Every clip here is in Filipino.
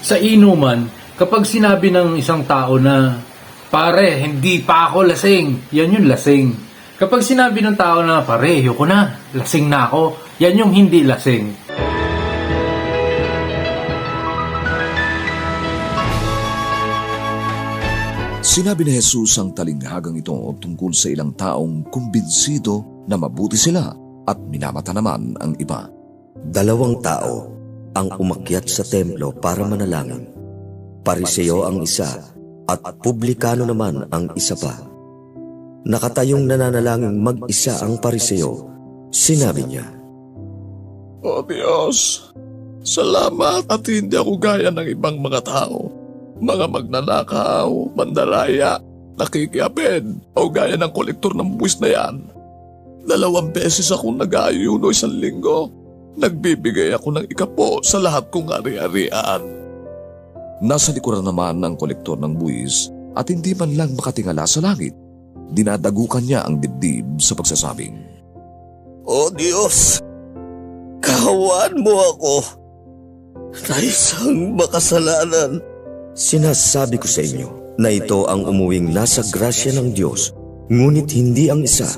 Sa inuman, kapag sinabi ng isang tao na, pare, hindi pa ako lasing, yan yung lasing. Kapag sinabi ng tao na, pare, yoko na, lasing na ako, yan yung hindi lasing. Sinabi ni Jesus ang talinghagang ito tungkol sa ilang taong kumbinsido na mabuti sila at minamata naman ang iba. Dalawang tao ang umakyat sa templo para manalangin. Pariseo ang isa at publikano naman ang isa pa. Nakatayong nananalangin mag-isa ang pariseo. Sinabi niya, O Diyos, salamat at hindi ako gaya ng ibang mga tao. Mga magnanakaw, mandaraya, nakikiapid, o gaya ng kolektor ng buwis na yan. Dalawang beses akong nag-aayuno isang linggo. Nagbibigay ako ng ikapo sa lahat kong ari-arian. Nasa likuran naman ng kolektor ng buwis at hindi man lang makatingala sa langit. Dinadagukan niya ang dibdib sa pagsasabing, O Diyos, kahawan mo ako na isang makasalanan. Sinasabi ko sa inyo na ito ang umuwing nasa grasya ng Diyos, ngunit hindi ang isa,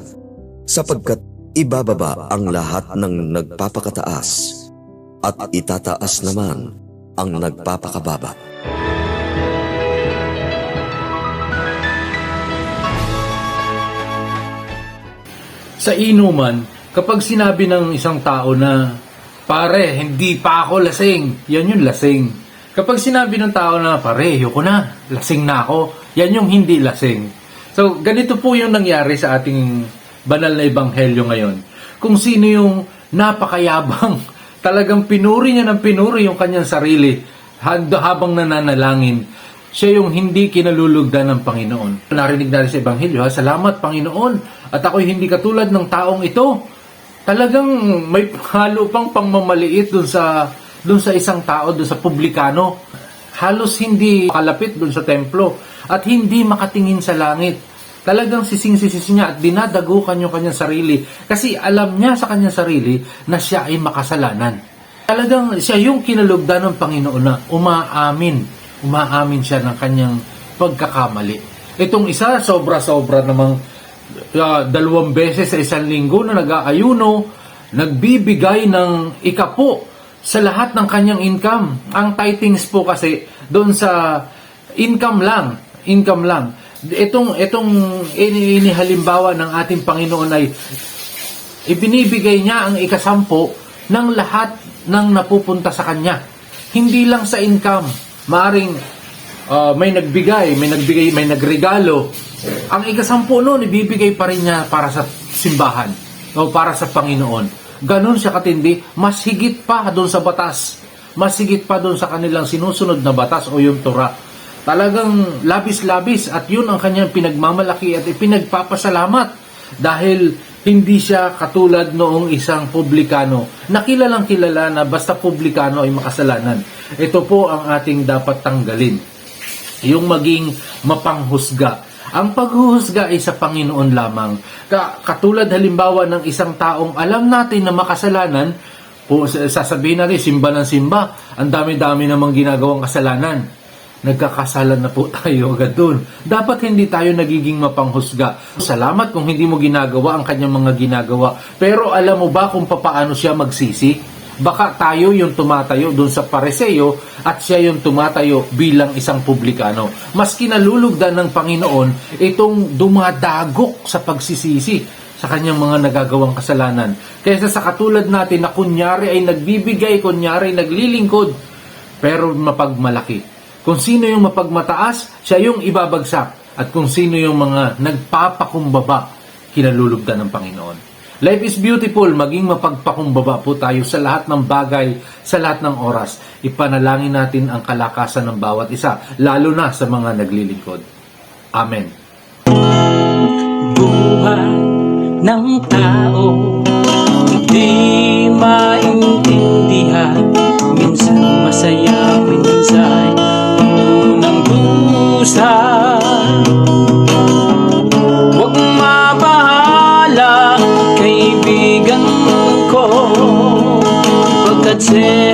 sapagkat ibababa ang lahat ng nagpapakataas at itataas naman ang nagpapakababa. Sa inuman, kapag sinabi ng isang tao na, pare, hindi pa ako lasing, yan yung lasing. Kapag sinabi ng tao na, pare, yoko na, lasing na ako, yan yung hindi lasing. So, ganito po yung nangyari sa ating banal na ebanghelyo ngayon. Kung sino yung napakayabang, talagang pinuri niya ng pinuri yung kanyang sarili habang nananalangin. Siya yung hindi kinalulugdan ng Panginoon. Narinig natin sa Ebanghelyo, ha? Salamat Panginoon. At ako'y hindi katulad ng taong ito. Talagang may halo pang pangmamaliit dun sa dun sa isang tao, dun sa publikano. Halos hindi kalapit dun sa templo at hindi makatingin sa langit. Talagang sising-sisis niya at dinadagukan yung kanyang sarili kasi alam niya sa kanyang sarili na siya ay makasalanan. Talagang siya yung kinalugdan ng Panginoon na umaamin. Umaamin siya ng kanyang pagkakamali. Itong isa, sobra-sobra namang uh, dalawang beses sa isang linggo na nag-aayuno, nagbibigay ng ikapo sa lahat ng kanyang income. Ang titings po kasi doon sa income lang, income lang. Itong itong ini- ng ating Panginoon ay ibinibigay niya ang ikasampo ng lahat ng napupunta sa kanya. Hindi lang sa income. Maaring uh, may nagbigay, may nagbigay, may nagregalo. Ang ikasampu noon, ibibigay pa rin niya para sa simbahan o para sa Panginoon. Ganon siya katindi, mas higit pa doon sa batas. Mas higit pa doon sa kanilang sinusunod na batas o yung Torah. Talagang labis-labis at yun ang kanyang pinagmamalaki at ipinagpapasalamat dahil hindi siya katulad noong isang publikano na kilalang kilala na basta publikano ay makasalanan. Ito po ang ating dapat tanggalin. Yung maging mapanghusga. Ang paghuhusga ay sa Panginoon lamang. Ka- katulad halimbawa ng isang taong alam natin na makasalanan, o sasabihin natin, simba ng simba, ang dami-dami namang ginagawang kasalanan nagkakasalan na po tayo agad dun. Dapat hindi tayo nagiging mapanghusga. Salamat kung hindi mo ginagawa ang kanyang mga ginagawa. Pero alam mo ba kung papaano siya magsisi? Baka tayo yung tumatayo dun sa pareseo at siya yung tumatayo bilang isang publikano. Mas kinalulugdan ng Panginoon itong dumadagok sa pagsisisi sa kanyang mga nagagawang kasalanan. Kaysa sa katulad natin na kunyari ay nagbibigay, kunyari naglilingkod, pero mapagmalaki. Kung sino yung mapagmataas, siya yung ibabagsak. At kung sino yung mga nagpapakumbaba, kinalulugdan ng Panginoon. Life is beautiful, maging mapagpakumbaba po tayo sa lahat ng bagay, sa lahat ng oras. Ipanalangin natin ang kalakasan ng bawat isa, lalo na sa mga naglilingkod. Amen. buhay ng tao Di maintindihan that's it.